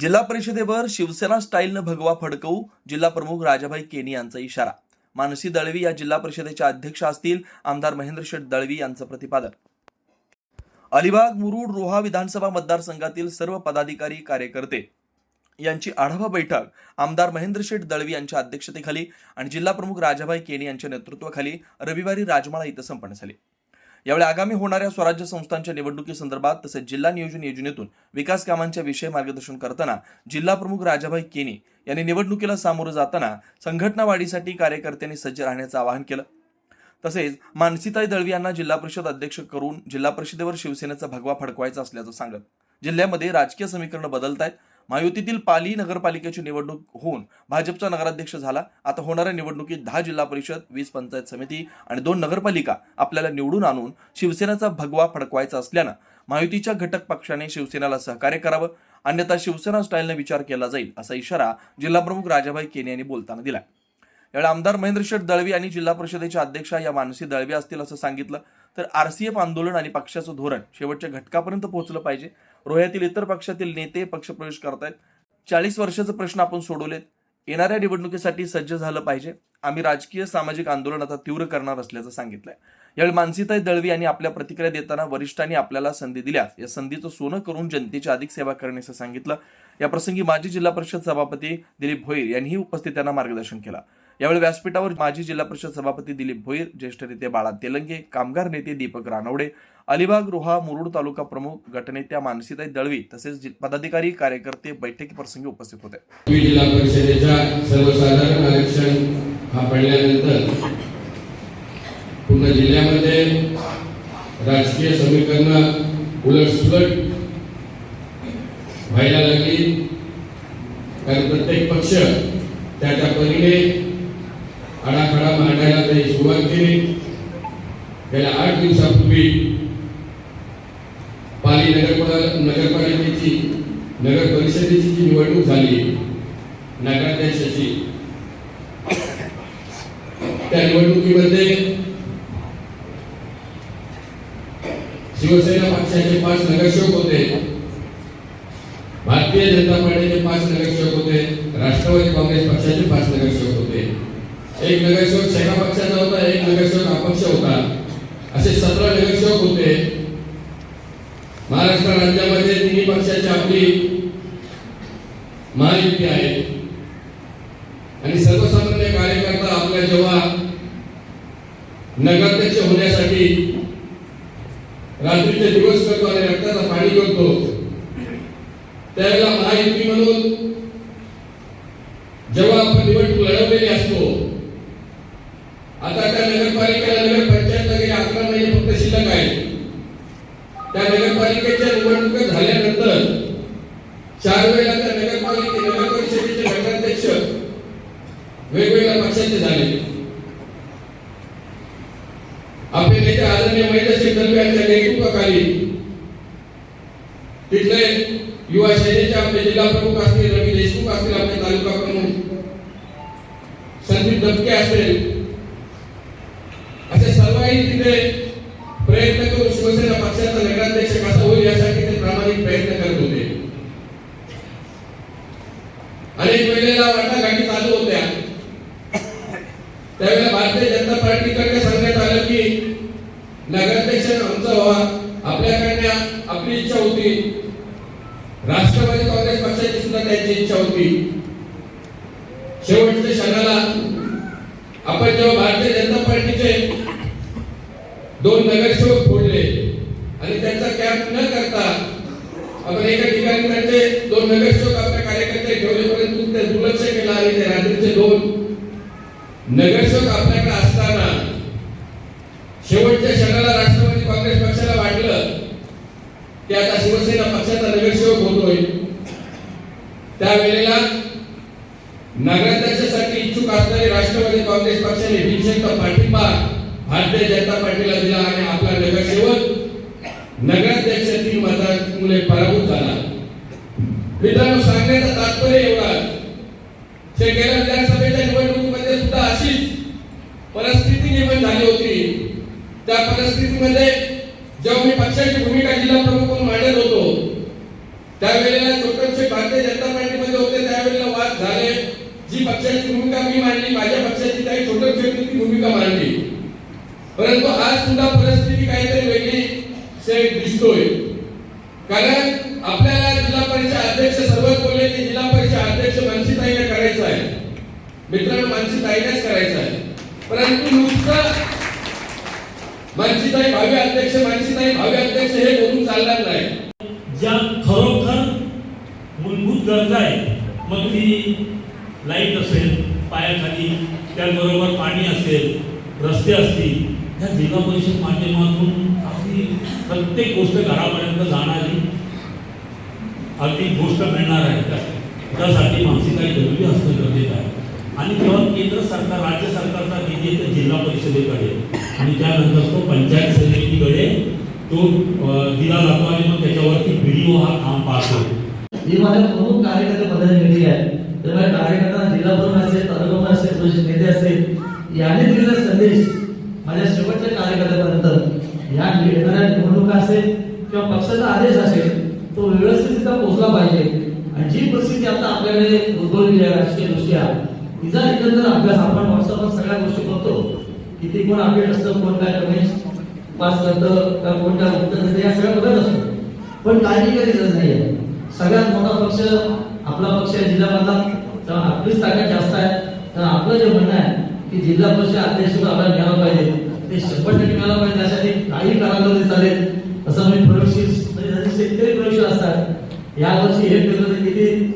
जिल्हा परिषदेवर शिवसेना स्टाईलनं भगवा फडकवू जिल्हा प्रमुख राजाभाई केनी यांचा इशारा. मानसी दळवी या जिल्हा परिषदेच्या अध्यक्ष असतील आमदार महेंद्र शेठ दळवी यांचं प्रतिपादन. अलिबाग मुरुड रोहा विधानसभा मतदारसंघातील सर्व पदाधिकारी कार्यकर्ते यांची आढावा बैठक आमदार महेंद्र शेठ दळवी यांच्या अध्यक्षतेखाली आणि जिल्हा प्रमुख राजाभाई केनी यांच्या नेतृत्वाखाली रविवारी राजमाळा इथं संपन्न झाली. यावेळी आगामी होणाऱ्या स्वराज्य संस्थांच्या निवडणुकीसंदर्भात तसेच जिल्हा नियोजन योजनेतून विकास कामांच्या विषयी मार्गदर्शन करताना जिल्हा प्रमुख राजाभाई केनी यांनी निवडणुकीला सामोरं जाताना संघटना वाढीसाठी कार्यकर्त्यांनी सज्ज राहण्याचं आवाहन केलं. तसेच मानसीताई दळवी यांना जिल्हा परिषद अध्यक्ष करून जिल्हा परिषदेवर शिवसेनेचा भगवा फडकवायचा असल्याचं सांगत जिल्ह्यामध्ये राजकीय समीकरणं बदलत आहेत महायुतीतील पाली नगरपालिकेची निवडणूक होऊन भाजपचा नगराध्यक्ष झाला. आता होणाऱ्या निवडणुकीत दहा जिल्हा परिषद वीस पंचायत समिती आणि दोन नगरपालिका आपल्याला निवडून आणून शिवसेनेचा भगवा फडकवायचा असल्यानं महायुतीच्या घटक पक्षाने शिवसेनेला सहकार्य करावं. अन्यथा शिवसेना स्टाईलने विचार केला जाईल असा इशारा जिल्हाप्रमुख राजाभाई केने यांनी बोलताना दिला यावेळी आमदार महेंद्र शेठ दळवी आणि जिल्हा परिषदेच्या अध्यक्षा या मानसी दळवी असतील असं सांगितलं. तर आरसीएफ आंदोलन आणि पक्षाचं धोरण शेवटच्या घटकापर्यंत पोहोचलं पाहिजे. रोह्यातील इतर पक्षातील नेते पक्षप्रवेश करतायत. चाळीस वर्षाचे प्रश्न आपण सोडवलेत. येणाऱ्या निवडणुकीसाठी सज्ज झालं पाहिजे. आम्ही राजकीय सामाजिक आंदोलन आता तीव्र करणार असल्याचं सांगितलंय. यावेळी मानसीताई दळवी यांनी आपल्या प्रतिक्रिया देताना वरिष्ठांनी आपल्याला संधी दिल्यास या संधीचं सोनं करून जनतेची अधिक सेवा करण्याचं सांगितलं. या प्रसंगी माजी जिल्हा परिषद सभापती दिलीप भोईर यांनीही उपस्थितांना मार्गदर्शन केलं. यावेळी व्यासपीठावर माजी जिल्हा परिषद सभापती दिलीप भोईर ज्येष्ठ नेते बाळा तेलंगे कामगार नेते दीपक रानवडे अलिबाग रोहा मुरुड तालुका प्रमुख गटनेत्या मानसीताई दळवी तसेच पदाधिकारी कार्यकर्ते बैठकीप्रसंगी उपस्थित होते. जिल्हा परिषदेच्या सर्वसाधारण आरक्षण हा पडल्यानंतर पूर्ण जिल्ह्यामध्ये राजकीय समीकरण उलटसुलट व्हायला लागली. कारण प्रत्येक पक्ष त्याच्या परीने सुरुवात केली गेल्या आठ दिवसापूर्वी पाली नगरपाल नगरपालिकेची नगर परिषदेची जी निवडणूक झाली नगराध्यक्षाची त्या निवडणुकीमध्ये शिवसेना पक्षाचे पाच नगरसेवक होते भारतीय जनता पार्टीचे पाच नगरसेवक होते राष्ट्रवादी काँग्रेस पक्षाचे पाच नगरसेवक एक नगरसेवक सेना पक्षाचा होता एक नगरसेवक अपक्ष होता. असे सतरा नगरसेवक होते. महाराष्ट्र राज्यामध्ये तिन्ही पक्षाची आपली महायुती आहे. आणि सर्वसामान्य कार्यकर्ता आपल्या जेव्हा नगराध्यक्ष होण्यासाठी रात्रीचे दिवस करतो आणि रक्ताचा पाणी करतो त्यावेळेला महायुती म्हणून जेव्हा आपण निवडणूक लढवलेली असतो आता त्या नगरपालिकेला नगर पंचायतला गेले अकरा महिने फक्त शिल्लक आहे त्या नगरपालिकेच्या निवडणुका झाल्यानंतर चार वेळेला त्या नगरपालिके नगर परिषदेचे नगराध्यक्ष वेगवेगळ्या पक्षाचे झाले. आपले नेते आदरणीय महेंद्र दलवे यांच्या नेतृत्वाखाली तिथले युवा सेनेचे आपले जिल्हा प्रमुख असतील रवी देशमुख असतील आपले तालुका प्रमुख संदीप दबके असेल असे सर्वांनी तिथे प्रयत्न करून शिवसेना पक्षाचा नगराध्यक्ष कसा होईल यासाठी ते प्रामाणिक प्रयत्न करत होते. अनेक वेळेला वाटाघाटी चालू होत्या त्यावेळेला भारतीय जनता पार्टीकडे सांगण्यात आलं की नगराध्यक्ष आमचा व्हावा आपल्याकडनं आपली इच्छा होती. राष्ट्रवादी काँग्रेस पक्षाची सुद्धा त्यांची इच्छा होती. शेवटच्या क्षणाला आपण जेव्हा भारतीय जनता पार्टीचे दोन नगरसेवक फोडले आणि त्यांचा कॅम्प न करता आपण एका ठिकाणी त्यांचे दोन नगरसेवक आपल्या कार्यकर्ते ठेवले परंतु ते दुर्लक्ष केलं आणि ते रात्रीचे दोन नगरसेवक आपल्याकडे असताना शेवटच्या क्षणाला राष्ट्रवादी काँग्रेस पक्षाला वाटलं की आता शिवसेना पक्षाचा नगरसेवक होतोय. त्यावेळेला नगराध्यक्षासाठी इच्छुक असणारे राष्ट्रवादी काँग्रेस पक्षाने भीमशंकर पाठिंबा भारतीय जनता पार्टीला दिला आणि आपला नगरसेवक नगराध्यक्ष तीन मतांमुळे पराभूत झाला. मित्रांनो सांगण्याचं तात्पर्य एवढाच ते गेल्या विधानसभेच्या निवडणुकीमध्ये सुद्धा अशीच परिस्थिती निर्माण झाली होती त्या परिस्थितीमध्ये जेव्हा त्यावेळेला पक्षाची भारतीय जनता पार्टीमध्ये होते त्यावेळेला वाद झाले. जी पक्षाची भूमिका मी मांडली माझ्या पक्षाची काही छोट्या छोटी भूमिका मांडली. परंतु आज सुद्धा परिस्थिती काहीतरी वेगळी सेट दिसतोय. कारण आपल्याला जिल्हा परिषद अध्यक्ष सर्वच बोलले की जिल्हा परिषद अध्यक्ष मनसीताईने करायचं आहे. मित्रांनो मनसीताईनेच करायचं आहे. परंतु नुसतं मनसीताई भावी अध्यक्ष मनसीताई भावी अध्यक्ष हे बोलून चालणार नाही ज्या खरोखर मूलभूत गरजा मग ती लाइट असेल पायाखाली त्याचबरोबर पाणी असेल रस्ते असतील ह्या जिल्हा परिषद माध्यमातून अगदी प्रत्येक गोष्ट घरापर्यंत जाणारी अगदी गोष्ट मिळणार आहे त्यासाठी मानसिकता जरुरी असणं गरजेचं आहे. आणि जेव्हा केंद्र सरकार राज्य सरकारचा निधी तर जिल्हा परिषदेकडे. आणि त्यानंतर तो पंचायत समितीकडे तो दिला जातो आणि मग त्याच्यावरती व्हिडिओ हा काम पाहतो. ही माझ्या प्रमुख कार्यकर्ते पदाची निधी आहे. त्यामुळे कार्यकर्त्यांना जिल्हा प्रमुख असेल तालुका असेल परिषद नेते असतील याने दिलेला संदेश माझ्या शेवटच्या कार्यकर्त्यापर्यंत या येणाऱ्या निवडणुका असेल किंवा पक्षाचा आदेश असेल तो व्यवस्थित पोहोचला पाहिजे. आणि जी परिस्थिती आता आपल्याकडे उद्भवलेली आहे राजकीय दृष्ट्या तिचा एकंदर अभ्यास आपण व्हॉट्सअपवर सगळ्या गोष्टी करतो. किती कोण अपडेट असतं कोण काय कमेंट पास करतं का कोण काय उत्तर देतं या सगळ्या बघत असतो. पण काळजी काही गरज नाही आहे सगळ्यात मोठा पक्ष आपला पक्ष आहे जिल्ह्यामधला तर आपलीच ताकद जास्त आहे. तर आपलं जे म्हणणं आहे की जिल्हा परिषद अध्यक्ष आपल्याला मिळाला पाहिजे. ते शंभर टक्के मिळालं पाहिजे. त्यासाठी काही करायला तरी चालेल. असं मी प्रयोगशील म्हणजे, म्हणजे शेतकरी प्रयोगशील असतात यावर्षी हे केलं तर किती?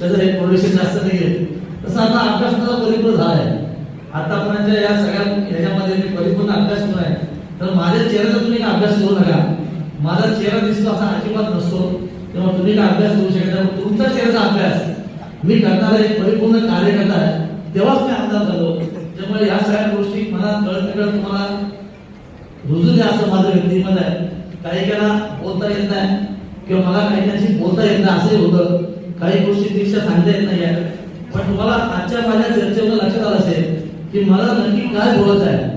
त्याचं हे प्रयोगशील जास्त नाही तसं आता अभ्यास परिपूर्ण झाला आहे. आतापर्यंत या सगळ्या ह्याच्यामध्ये मी परिपूर्ण अभ्यास केला आहे. तर माझ्या चेहऱ्याचा तुम्ही अभ्यास करू नका. माझा चेहरा दिसतो असा अजिबात नसतो. तेव्हा तुम्ही काय अभ्यास करू शकता तुमचा चेहऱ्याचा अभ्यास. मी करणारा एक परिपूर्ण कार्यकर्ता आहे. तेव्हाच मी आमदार झालो. त्यामुळे या सगळ्या गोष्टी मला कळत कळत तुम्हाला रुजू द्या असं माझं व्यक्तिमत आहे. काही काही बोलता येत नाही किंवा मला काही त्यांची बोलता येत नाही असंही होतं. काही गोष्टी दीक्षा सांगता येत नाही. आहे पण तुम्हाला आजच्या माझ्या चर्चेवर लक्षात आलं असेल की मला नक्की काय बोलायचं आहे.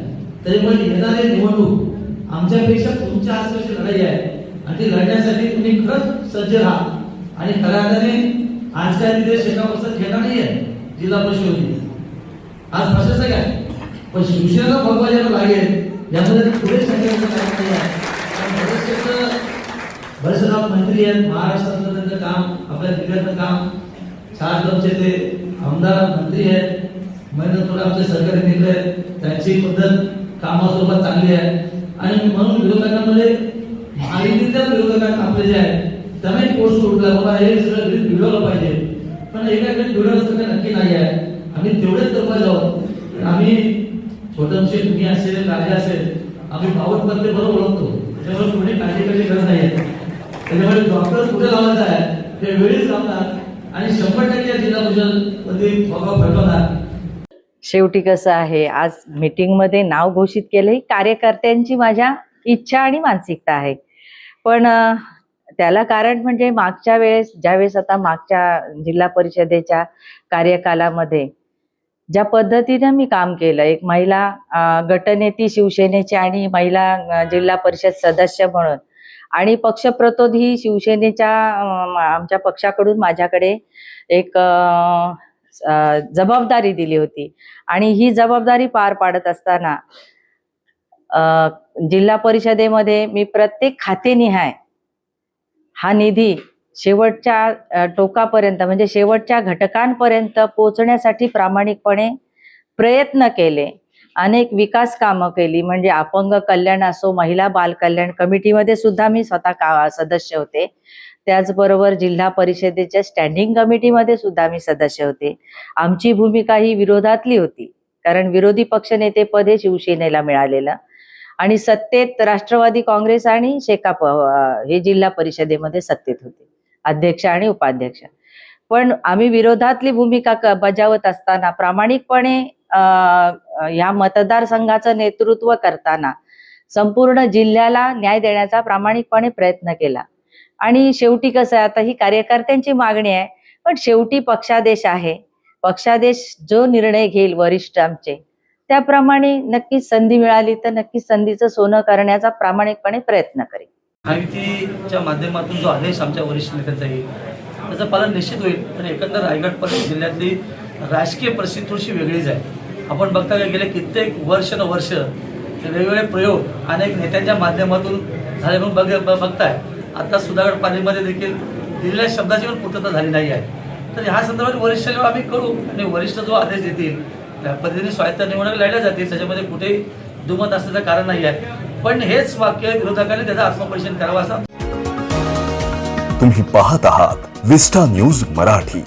तरी पण येणारे निवडणूक आमच्यापेक्षा तुमच्या आसपासची लढाई आहे. आणि ती लढण्यासाठी तुम्ही खरंच सज्ज राहा. आणि खऱ्या अर्थाने आज काय तिथे शेतापासून खेळणार नाही आहे जिल्हा परिषदेमध्ये आज प्रशासक काय पण शिवसेनेला भगवा ज्याला लागेल यामध्ये पुढे आहे. बरेचसे लोक मंत्री आहेत. महाराष्ट्रातलं त्यांचं काम आपल्या जिल्ह्यातलं काम. चार लोकचे ते आमदार मंत्री आहेत. महेंद्र थोडे आमचे सरकारी नेते आहेत. त्यांची पद्धत कामासोबत चांगली आहे. आणि म्हणून विरोधकांमध्ये माहितीच्या विरोधकांना आपले जे आहे त्यांना एक पोस्ट उठला बाबा हे सगळं घरी मिळवलं पाहिजे. पण एका घरी मिळवलं असं काही नक्की नाही आहे. आम्ही तेवढेच तरफा आहोत. आम्ही स्वतंत्र तुम्ही असेल राजा असेल आम्ही पावट पत्ते बरोबर ओळखतो. त्याच्यामुळे कुठे काळजी करायची गरज नाही त्याच्यामुळे डॉक्टर कुठे लावायचा आहे ते वेळीच लावणार. आणि शंभर टक्के जिल्हा परिषदमध्ये बघा फटवणार शेवटी कसं आहे आज मीटिंगमध्ये नाव घोषित केलं ही कार्यकर्त्यांची माझ्या इच्छा आणि मानसिकता आहे. पण त्याला कारण म्हणजे मागच्या वेळेस ज्यावेळेस आता मागच्या जिल्हा परिषदेच्या कार्यकालामध्ये ज्या पद्धतीनं मी काम केलं एक महिला गटनेती शिवसेनेची आणि महिला जिल्हा परिषद सदस्य म्हणून आणि पक्षप्रतोधी शिवसेनेच्या आमच्या पक्षाकडून माझ्याकडे एक जबाबदारी दिली होती आणि ही जबाबदारी पार पाडत असताना जिल्हा परिषदेमध्ये मी प्रत्येक खातेनिहाय हा निधी शेवटच्या टोकापर्यंत म्हणजे शेवटच्या घटकांपर्यंत पोहोचण्यासाठी प्रामाणिकपणे प्रयत्न केले. अनेक विकास कामं केली म्हणजे अपंग कल्याण असो महिला बाल कल्याण कमिटीमध्ये सुद्धा मी स्वतः का सदस्य होते. त्याचबरोबर जिल्हा परिषदेच्या स्टँडिंग कमिटीमध्ये सुद्धा मी सदस्य होते. आमची भूमिका ही विरोधातली होती कारण विरोधी पक्षनेतेपद हे शिवसेनेला मिळालेलं. आणि सत्तेत राष्ट्रवादी काँग्रेस आणि शेकाप हे जिल्हा परिषदेमध्ये सत्तेत होते. अध्यक्ष आणि उपाध्यक्ष. पण आम्ही विरोधातली भूमिका बजावत असताना प्रामाणिकपणे या मतदारसंघाचं नेतृत्व करताना संपूर्ण जिल्ह्याला न्याय देण्याचा प्रामाणिकपणे प्रयत्न केला. आणि शेवटी कसं आहे आता ही कार्यकर्त्यांची मागणी आहे पण शेवटी पक्षादेश आहे. पक्षादेश जो निर्णय घेईल वरिष्ठ आमचे त्याप्रमाणे नक्की संधी मिळाली तर नक्कीच संधीचं सोनं करण्याचा प्रामाणिकपणे प्रयत्न करेल माहितीच्या माध्यमातून जो आदेश आमच्या वरिष्ठ नेत्यांचा येईल त्याचं पालन निश्चित होईल. आणि एकंदर रायगड जिल्ह्यातली राजकीय परिस्थिती थोडीशी वेगळीच आहे. आपण बघता गेले कित्येक वर्ष न वर्ष ते वेगवेगळे प्रयोग अनेक नेत्यांच्या माध्यमातून झाले म्हणून बघ ब- बघताय. आता सुधागड पालीमध्ये देखील दिलेल्या शब्दाची पण पूर्तता झाली नाही आहे. तर ह्या संदर्भात वरिष्ठांना आम्ही करू आणि वरिष्ठ जो आदेश देतील त्या पद्धतीने स्वायत्त निवडणूक लढल्या जातील त्याच्यामध्ये कुठेही दुमत असण्याचं कारण नाही आहे. पण हेच वाक्य विरोधकांनी त्याचं आत्मपरीक्षण करावं असं तुम्ही पाहत आहात विस्टा न्यूज मराठी.